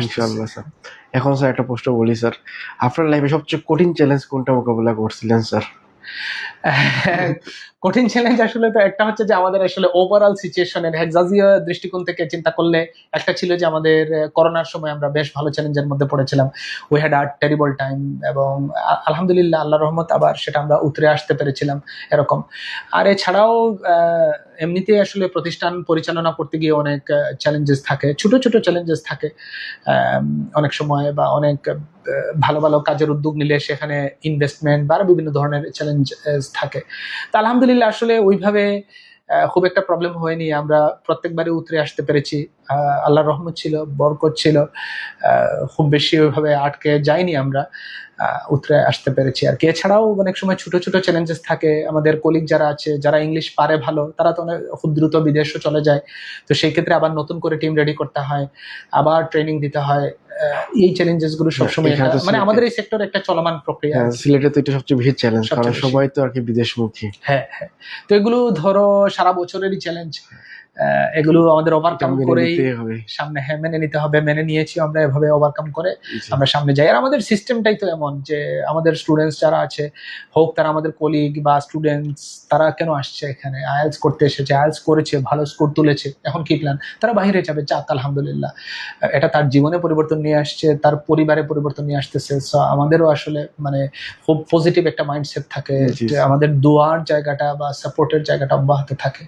ইনশাআল্লাহ, স্যার। এখন, স্যার, একটা প্রশ্ন বলি, স্যার। আপনার লাইফে সবচেয়ে কঠিন চ্যালেঞ্জ কোনটা মোকাবিলা করছিলেন, স্যার? কঠিন চ্যালেঞ্জ আসলে তো একটা হচ্ছে যে আমাদের আসলে ওভারঅল সিচুয়েশনের হেক্সাজিও দৃষ্টিকোণ থেকে চিন্তা করলে, একটা ছিল যে আমাদের করোনার সময় আমরা বেশ ভালো চ্যালেঞ্জের মধ্যে পড়েছিলাম। We had a terrible time এবং আলহামদুলিল্লাহ আল্লাহ রহমত, আবার সেটা আমরা উতরে আসতে পেরেছিলাম এরকম। আর এছাড়াও এমনিতে আসলে প্রতিষ্ঠান পরিচালনা করতে গিয়ে অনেক চ্যালেঞ্জেস থাকে, ছোট ছোট চ্যালেঞ্জেস থাকে। অনেক সময় বা অনেক ভালো ভালো কাজের উদ্যোগ নিলে সেখানে ইনভেস্টমেন্ট বা বিভিন্ন ধরনের চ্যালেঞ্জ থাকে। তা আলহামদুলিল্লাহ আসলে ওইভাবে খুব একটা প্রবলেম হয়নি। আমরা প্রত্যেকবারে উতরে আসতে পেরেছি। আল্লাহর রহমত ছিল, বরকত ছিল। খুব বেশি ওইভাবে আটকে যাইনি আমরা। উতরে আসতে পেরেছি। আর কি, এছাড়াও অনেক সময় ছোট ছোট চ্যালেঞ্জেস থাকে। আমাদের কলিগ যারা আছে, যারা ইংলিশ পারে ভালো, তারা তো অনেক, খুব দ্রুত বিদেশও চলে যায়। তো সেই ক্ষেত্রে আবার নতুন করে টিম রেডি করতে হয়। আবার ট্রেনিং দিতে হয়। এই চ্যালেঞ্জেসগুলো সবসময় মানে আমাদের এই সেক্টর একটা চলমান প্রক্রিয়া। হ্যাঁ, সিলেটে তো এটা সবচেয়ে বেশি চ্যালেঞ্জ কারণ সবাই তো আর কি বিদেশমুখী। হ্যাঁ হ্যাঁ। তো এগুলো ধরো সারা বছরেরই চ্যালেঞ্জ এগুলো আমাদের ওভারকাম হবে। সামনে হ্যাঁ মেনে নিতে হবে মেনে নিয়েছি আমরা এভাবে ওভারকাম করে আমরা সামনে যাই। আর আমাদের সিস্টেমটাই তো এমন যে আমাদের স্টুডেন্টস যারা আছে হোক তারা আমাদের কলিগ বা স্টুডেন্টস তারা কেন আসছে এখানে? আইএলস করতে এসেছে আইএলস করেছে ভালো স্কোর তুলেছে। এখন কি প্ল্যান তারা বাইরে যাবে যাক আলহামদুলিল্লাহ। এটা তার জীবনে পরিবর্তন নিয়ে আসছে তার পরিবারে পরিবর্তন নিয়ে আসতেছে। সো আমাদেরও আসলে মানে খুব পজিটিভ একটা মাইন্ডসেট থাকে যে আমাদের দোয়ার জায়গাটা বা সাপোর্টের জায়গাটা অব্যাহত থাকে।